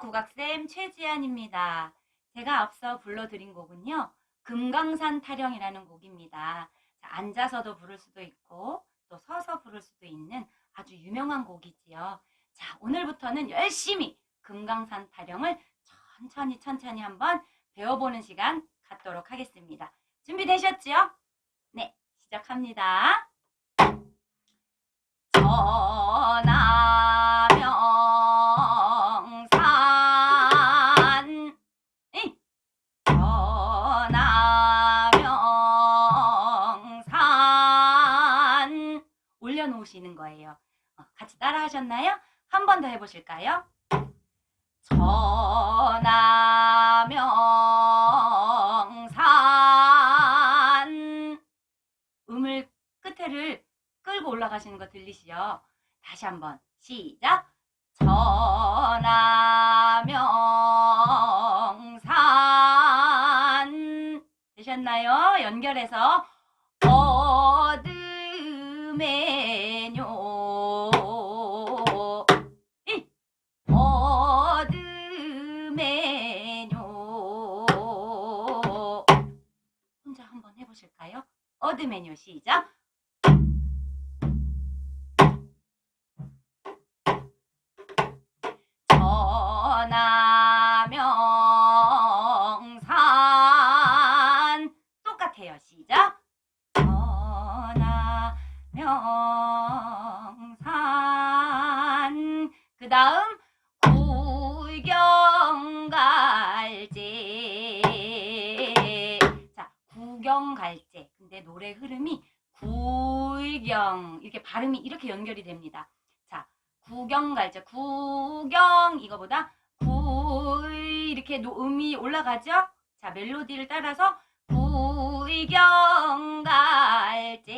국악쌤 최지안입니다 제가 앞서 불러드린 곡은요 금강산 타령이라는 곡입니다 자, 앉아서도 부를 수도 있고 또 서서 부를 수도 있는 아주 유명한 곡이지요. 자, 오늘부터는 열심히 금강산 타령을 천천히 천천히 한번 배워보는 시간 갖도록 하겠습니다. 준비되셨지요? 네, 시작합니다. 전하 올려놓으시는 거예요. 어, 같이 따라 하셨나요? 한 번 더 해보실까요? 전하명산 음을 끝에를 끌고 올라가시는 거 들리시죠? 다시 한번 시작 전하명산 되셨나요? 연결해서 어드메 어드메뇨 시작 전하명산 똑같아요. 시작. 전하명산 그 다음 노래 흐름이 굴경 이렇게 발음이 이렇게 연결이 됩니다. 자 구경갈제 구경 이거보다 굴 이렇게 노- 음이 올라가죠? 자 멜로디를 따라서 구경 갈제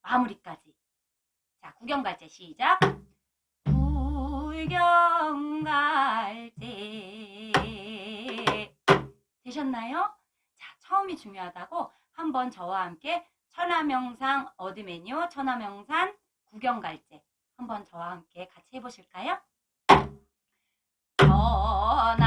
마무리까지 자 구경 갈제 시작 구경 갈제 되셨나요? 자 처음이 중요하다고 한번 저와 함께 천하명상 어드메뉴 천하명산 구경갈제 한번 저와 함께 같이 해보실까요? 전하명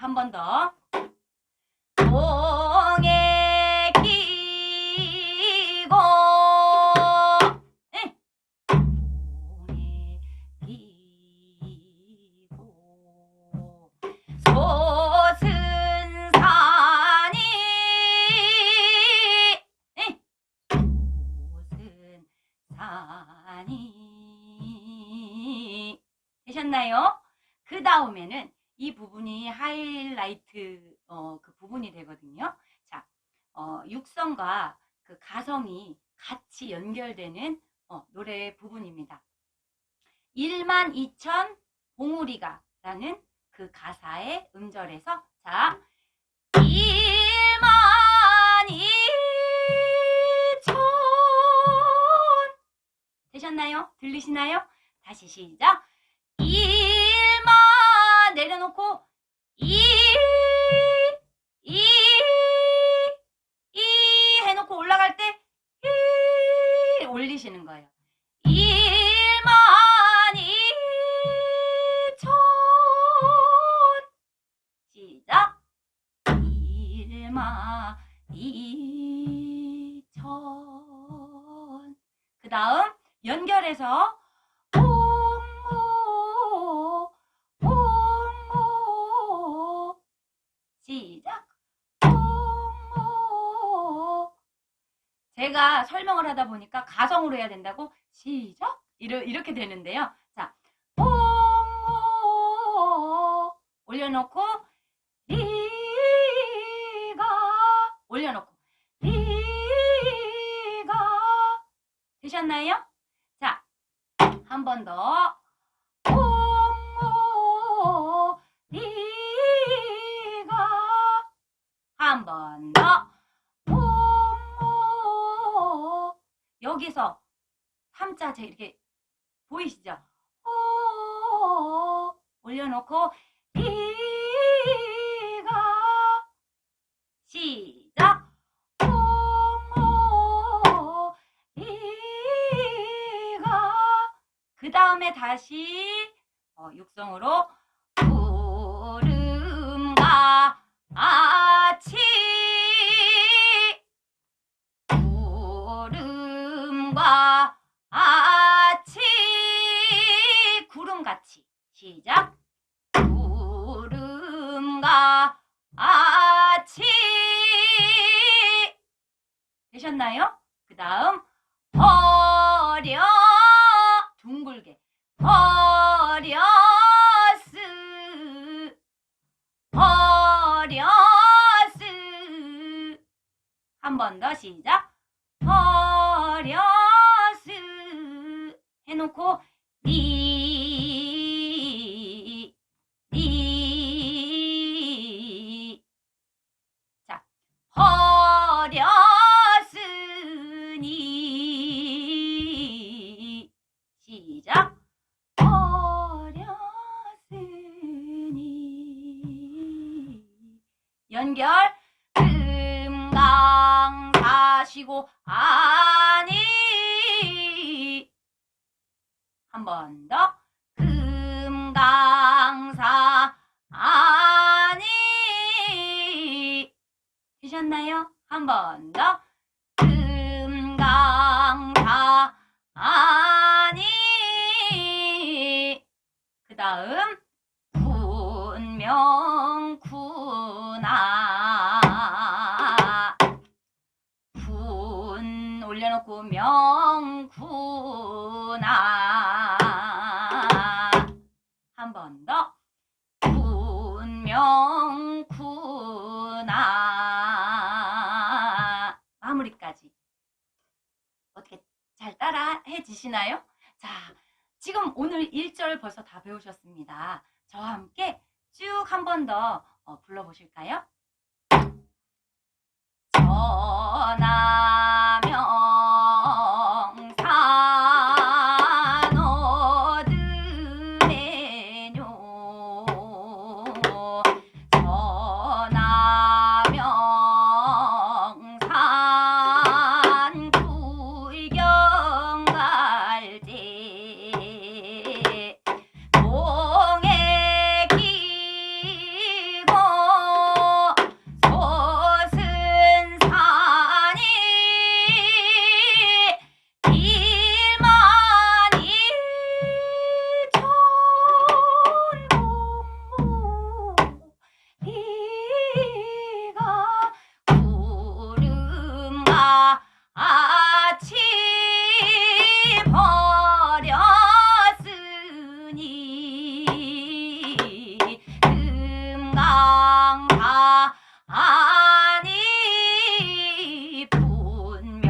한 번 더. 동에 끼고 에? 동에 끼고 소승산이 에? 소승산이 되셨나요? 그 다음에는 이 부분이 하이라이트 어, 그 부분이 되거든요. 자, 어, 육성과 그 가성이 같이 연결되는 어, 노래 부분입니다. 1만 2천 봉우리가 라는 그 가사의 음절에서 자, 1만 2천 되셨나요? 들리시나요? 다시 시작. 놓고 이, 이, 이 해놓고 올라갈 때 이, 올리시는 거예요. 일만 이천 시작. 일만 이천 그 다음 연결해서 가 설명을 하다 보니까 가성으로 해야 된다고 시작 이러, 이렇게 되는데요. 자, 뽕 올려놓고 리가 올려놓고 리가 되셨나요? 자, 한 번 더. 뽕 리가 한 번 더. 여기서 삼자제 이렇게 보이시죠? 오 올려놓고 리가 시작 그 다음에 다시 어, 육성으로 구름과 아 시작. 구름과 아치. 되셨나요? 그 다음 버려. 둥글게. 버려 스. 버려 스. 한 번 더 시작. 버려 스. 해놓고 리, 연결. 금강사시고 아니. 한 번 더. 금강사 아니. 되셨나요? 한 번 더. 금강사 아니. 그 다음 분명 명구나 한 번더 군명구나 마무리까지 어떻게 잘 따라 해지시나요? 자, 지금 오늘 1절 벌써 다 배우셨습니다. 저와 함께 쭉 한 번더 어, 불러보실까요? 전하 아니 분명구나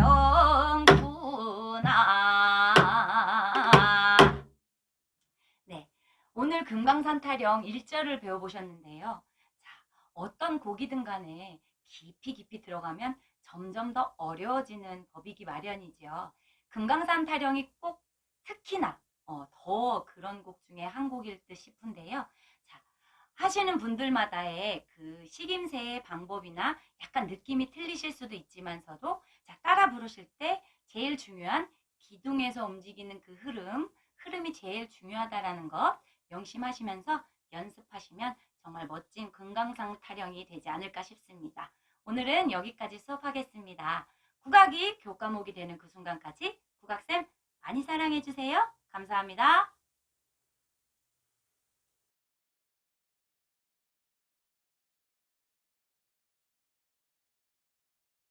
네, 오늘 금강산 타령 1절을 배워보셨는데요. 자, 어떤 곡이든 간에 깊이 깊이 들어가면 점점 더 어려워지는 법이기 마련이죠. 금강산 타령이 꼭 특히나 어, 더 그런 곡 중에 한 곡일 듯 싶은데요. 자, 하시는 분들마다의 그 식임새의 방법이나 약간 느낌이 틀리실 수도 있지만서도 자, 따라 부르실 때 제일 중요한 기둥에서 움직이는 그 흐름, 흐름이 제일 중요하다라는 것 명심하시면서 연습하시면 정말 멋진 금강산 타령이 되지 않을까 싶습니다. 오늘은 여기까지 수업하겠습니다. 국악이 교과목이 되는 그 순간까지 국악쌤 많이 사랑해주세요. 감사합니다.